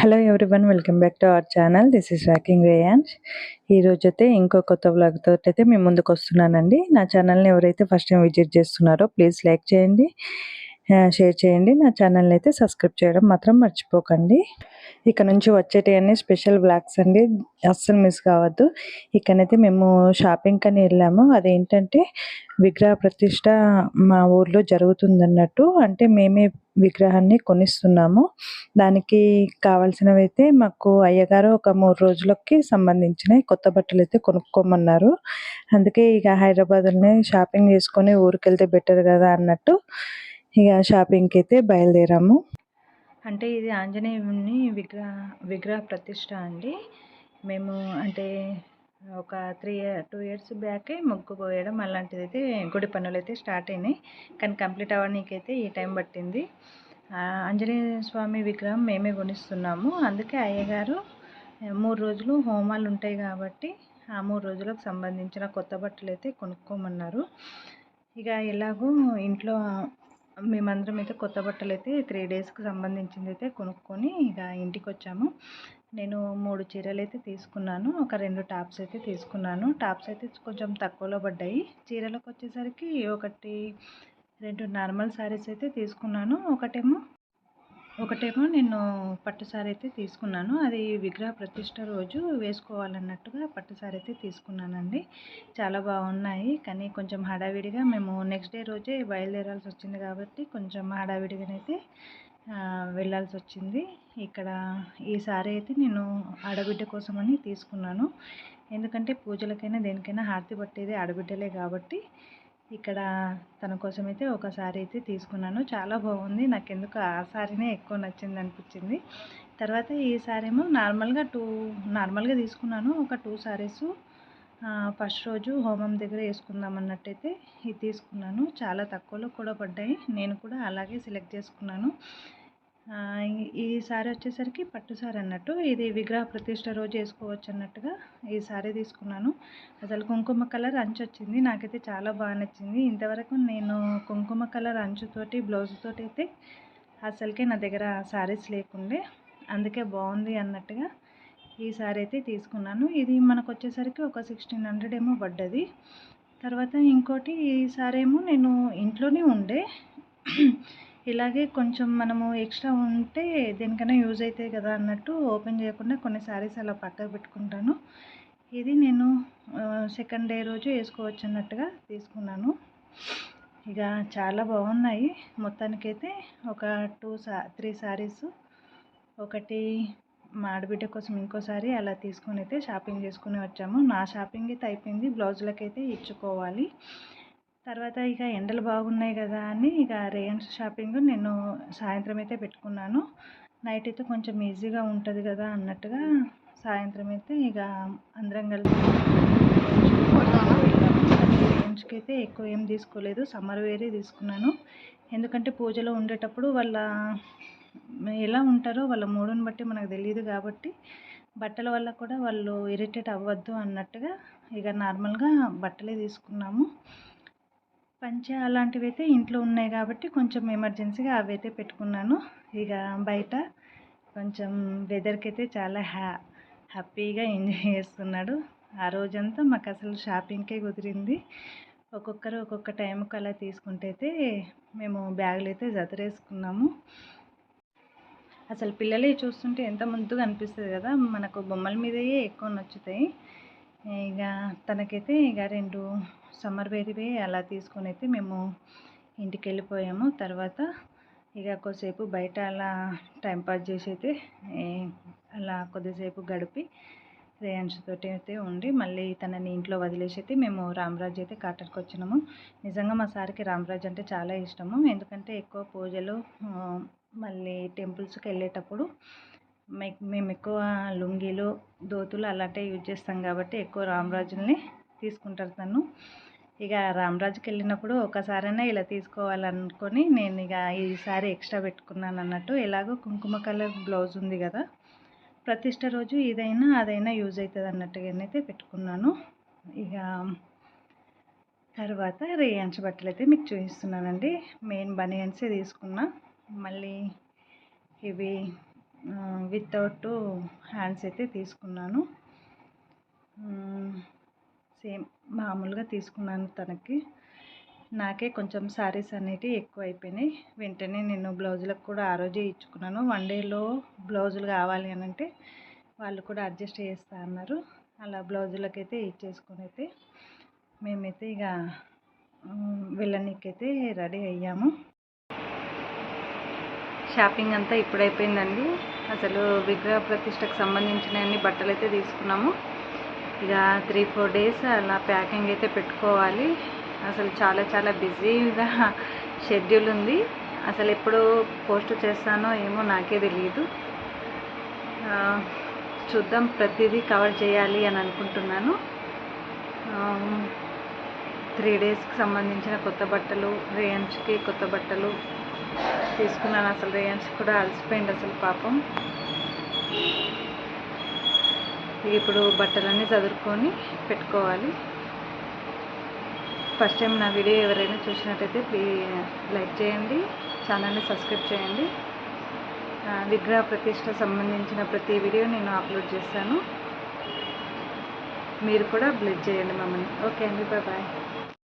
Hello everyone welcome back to our channel this is rocking Reyans ఈరోజు అయితే ఇంకో కొత్త వ్లాగ్ అయితే మేము ముందుకు వస్తున్నానండి. నా ఛానల్ని ఎవరైతే ఫస్ట్ టైం విజిట్ చేస్తున్నారో ప్లీజ్ లైక్ చేయండి. షేర్ చేయండి. నా ఛానల్ని అయితే సబ్స్క్రైబ్ చేయడం మాత్రం మర్చిపోకండి. ఇక నుంచి వచ్చేటివన్నీ స్పెషల్ బ్లాగ్స్ అండి. అస్సలు మిస్ కావద్దు. ఇక్కడైతే మేము షాపింగ్ అని వెళ్ళాము. అదేంటంటే విగ్రహ ప్రతిష్ట మా ఊర్లో జరుగుతుంది అన్నట్టు అంటే మేమే విగ్రహాన్ని కొనిస్తున్నాము. దానికి కావాల్సినవి అయితే మాకు అయ్యగారు ఒక మూడు రోజులకి సంబంధించిన కొత్త బట్టలు అయితే కొనుక్కోమన్నారు. అందుకే ఇక హైదరాబాద్లోనే షాపింగ్ చేసుకొని ఊరికి వెళ్తే బెటర్ కదా అన్నట్టు ఇక షాపింగ్కి అయితే బయలుదేరాము. అంటే ఇది ఆంజనేయుని విగ్రహ విగ్రహ ప్రతిష్ట అండి. మేము అంటే ఒక త్రీ టూ ఇయర్స్ బ్యాకే ముగ్గు పోయడం అలాంటిది అయితే గుడి పనులు అయితే స్టార్ట్ అయినాయి. కానీ కంప్లీట్ అవ్వడానికి అయితే ఈ టైం పట్టింది. ఆంజనేయ స్వామి విగ్రహం మేమే కొనిస్తున్నాము. అందుకే అయ్యగారు మూడు రోజులు హోమాలు ఉంటాయి కాబట్టి ఆ మూడు రోజులకు సంబంధించిన కొత్త బట్టలు అయితే కొనుక్కోమన్నారు. ఇక ఎలాగో ఇంట్లో మేమందరం అయితే కొత్త బట్టలు అయితే త్రీ డేస్కి సంబంధించింది అయితే కొనుక్కొని ఇక ఇంటికి వచ్చాము నేను మూడు చీరలు అయితే తీసుకున్నాను. ఒక రెండు టాప్స్ అయితే తీసుకున్నాను. టాప్స్ అయితే కొంచెం తక్కువలో పడ్డాయి. చీరలకు వచ్చేసరికి ఒకటి రెండు నార్మల్ శారీస్ అయితే తీసుకున్నాను. ఒకటేమో ఒకటేమో నేను పట్టు సారీ అయితే తీసుకున్నాను. అది విగ్రహ ప్రతిష్ట రోజు వేసుకోవాలన్నట్టుగా పట్టు సారీ అయితే తీసుకున్నానండి. చాలా బాగున్నాయి. కానీ కొంచెం హడావిడిగా మేము నెక్స్ట్ డే రోజే బయలుదేరాల్సి వచ్చింది కాబట్టి కొంచెం హడావిడిగానైతే వెళ్ళాల్సి వచ్చింది ఇక్కడ ఈ సారీ అయితే నేను ఆడబిడ్డ కోసమని తీసుకున్నాను. ఎందుకంటే పూజలకైనా దేనికైనా హారతి పట్టేది ఆడబిడ్డలే కాబట్టి ఇక్కడ తన కోసం అయితే ఒక శారీ అయితే తీసుకున్నాను. చాలా బాగుంది. నాకు ఎందుకు ఆ శారీనే ఎక్కువ నచ్చింది అనిపించింది తర్వాత ఈ సారీ ఏమో నార్మల్గా టూ నార్మల్గా తీసుకున్నాను. ఒక టూ శారీస్ ఫస్ట్ రోజు హోమం దగ్గర వేసుకుందాం అన్నట్టయితే ఇది తీసుకున్నాను. చాలా తక్కువలో కూడా పడ్డాయి. నేను కూడా అలాగే సెలెక్ట్ చేసుకున్నాను. ఈ సారీ వచ్చేసరికి పట్టు సారీ అన్నట్టు. ఇది విగ్రహ ప్రతిష్ట రోజు వేసుకోవచ్చు అన్నట్టుగా ఈ సారీ తీసుకున్నాను. అసలు కుంకుమ కలర్ అంచు వచ్చింది. నాకైతే చాలా బాగా నచ్చింది. ఇంతవరకు నేను కుంకుమ కలర్ అంచుతోటి బ్లౌజ్తోటి అయితే అసలుకే నా దగ్గర శారీస్ లేకుండే. అందుకే బాగుంది అన్నట్టుగా ఈ సారీ అయితే తీసుకున్నాను. ఇది మనకు వచ్చేసరికి ఒక సిక్స్టీన్ హండ్రెడ్ ఏమో పడ్డది. తర్వాత ఇంకోటి ఈ సారీ ఏమో నేను ఇంట్లోనే ఉండే. ఇలాగే కొంచెం మనము ఎక్స్ట్రా ఉంటే దేనికైనా యూజ్ అవుతాయి కదా అన్నట్టు ఓపెన్ చేయకుండా కొన్ని శారీస్ అలా పక్కకు పెట్టుకుంటాను. ఇది నేను సెకండ్ డే రోజు వేసుకోవచ్చు అన్నట్టుగా తీసుకున్నాను. ఇక చాలా బాగున్నాయి. మొత్తానికైతే ఒక టూ సా త్రీ శారీస్ ఒకటి మా ఆడబిడ్డ కోసం ఇంకోసారి అలా తీసుకొని అయితే షాపింగ్ చేసుకుని వచ్చాము. నా షాపింగ్ అయితే అయిపోయింది. బ్లౌజులకైతే ఇచ్చుకోవాలి. తర్వాత ఇక ఎండలు బాగున్నాయి కదా అని ఇక రేయన్స్ షాపింగ్ నేను సాయంత్రం అయితే పెట్టుకున్నాను. నైట్ అయితే కొంచెం ఈజీగా ఉంటుంది కదా అన్నట్టుగా సాయంత్రం అయితే ఇక అందరం కలిసి రేయన్స్కి అయితే ఎక్కువ ఏం తీసుకోలేదు. సమ్మర్ వేరే తీసుకున్నాను. ఎందుకంటే పూజలో ఉండేటప్పుడు వాళ్ళ ఎలా ఉంటారో వాళ్ళ మూడుని బట్టి మనకు తెలియదు కాబట్టి బట్టల వల్ల కూడా వాళ్ళు ఇరిటేట్ అవ్వద్దు అన్నట్టుగా ఇక నార్మల్గా బట్టలే తీసుకున్నాము. పంచ అలాంటివి అయితే ఇంట్లో ఉన్నాయి కాబట్టి కొంచెం ఎమర్జెన్సీగా అవి అయితే పెట్టుకున్నాను. ఇక బయట కొంచెం వెదర్కి అయితే చాలా హ్యా హ్యాపీగా ఎంజాయ్ చేస్తున్నాడు. ఆ రోజంతా మాకు అసలు షాపింగ్కే కుదిరింది. ఒక్కొక్కరు ఒక్కొక్క టైంకి అలా తీసుకుంటే అయితే మేము బ్యాగులు అయితే జతరేసుకున్నాము. అసలు పిల్లలే చూస్తుంటే ఎంత ముందుగా అనిపిస్తుంది కదా మనకు బొమ్మల మీదయే ఎక్కువ నచ్చుతాయి. ఇక తనకైతే ఇక రెండు సమ్మర్ వేరివే అలా తీసుకొని అయితే మేము ఇంటికి వెళ్ళిపోయాము తర్వాత ఇక కొద్దిసేపు బయట అలా టైంపాస్ చేసి అయితే అలా కొద్దిసేపు గడిపి రేయాన్షుతోటి అయితే ఉండి మళ్ళీ తనని ఇంట్లో వదిలేసి అయితే మేము రామరాజ్ అయితే కాటర్కి వచ్చినాము. నిజంగా మా సార్కి రామరాజ్ అంటే చాలా ఇష్టము. ఎందుకంటే ఎక్కువ పూజలు మళ్ళీ టెంపుల్స్కి వెళ్ళేటప్పుడు మేము ఎక్కువ లుంగీలు దోతులు అలాంటివి యూజ్ చేస్తాం కాబట్టి ఎక్కువ రామరాజుల్ని తీసుకుంటారు తను. ఇక రామరాజుకి వెళ్ళినప్పుడు ఒకసారైనా ఇలా తీసుకోవాలనుకొని నేను ఇక ఈసారి ఎక్స్ట్రా పెట్టుకున్నాను అన్నట్టు. ఎలాగో కుంకుమ కలర్ బ్లౌజ్ ఉంది కదా ప్రతిష్ట రోజు ఇదైనా అదైనా యూజ్ అవుతుంది అన్నట్టుగానైతే పెట్టుకున్నాను. ఇక తర్వాత రేయన్స్ బట్టలు అయితే మీకు చూపిస్తున్నానండి. మెయిన్ బనియన్సే తీసుకున్నా. మళ్ళీ ఇవి వితౌట్ హ్యాండ్స్ అయితే తీసుకున్నాను. సేమ్ మామూలుగా తీసుకున్నాను తనకి. నాకే కొంచెం శారీస్ అనేటివి ఎక్కువ అయిపోయినాయి. వెంటనే నేను బ్లౌజులకు కూడా ఆ రోజే ఇచ్చుకున్నాను. వన్ డేలో బ్లౌజులు కావాలి అని అంటే వాళ్ళు కూడా అడ్జస్ట్ చేస్తా అన్నారు. అలా బ్లౌజులకైతే ఇచ్చేసుకొని అయితే మేమైతే ఇక వెళ్ళనీకైతే రెడీ అయ్యాము. షాపింగ్ అంతా ఇప్పుడైపోయిందండి. అసలు విగ్రహ ప్రతిష్టకు సంబంధించిన అన్ని బట్టలు అయితే తీసుకున్నాము. ఇక త్రీ ఫోర్ డేస్ అలా ప్యాకింగ్ అయితే పెట్టుకోవాలి. అసలు చాలా చాలా బిజీగా షెడ్యూల్ ఉంది. అసలు ఎప్పుడు పోస్ట్ చేస్తానో ఏమో నాకే తెలియదు చూద్దాం ప్రతిదీ కవర్ చేయాలి అని అనుకుంటున్నాను. త్రీ డేస్కి సంబంధించిన కొత్త బట్టలు రేంజ్కి కొత్త బట్టలు తీసుకున్నాను అసలు రేయన్స్ కూడా అలసిపోయింది అసలు పాపం. ఇప్పుడు బట్టలన్నీ చదువుకొని పెట్టుకోవాలి. ఫస్ట్ టైం నా వీడియో ఎవరైనా చూసినట్టయితే ప్లీజ్ లైక్ చేయండి ఛానల్ని సబ్స్క్రైబ్ చేయండి. విగ్రహ ప్రతిష్ట సంబంధించిన ప్రతి వీడియో నేను అప్లోడ్ చేస్తాను. మీరు కూడా బ్లెడ్ చేయండి మమ్మల్ని. ఓకే అండి బాయ్ బాయ్.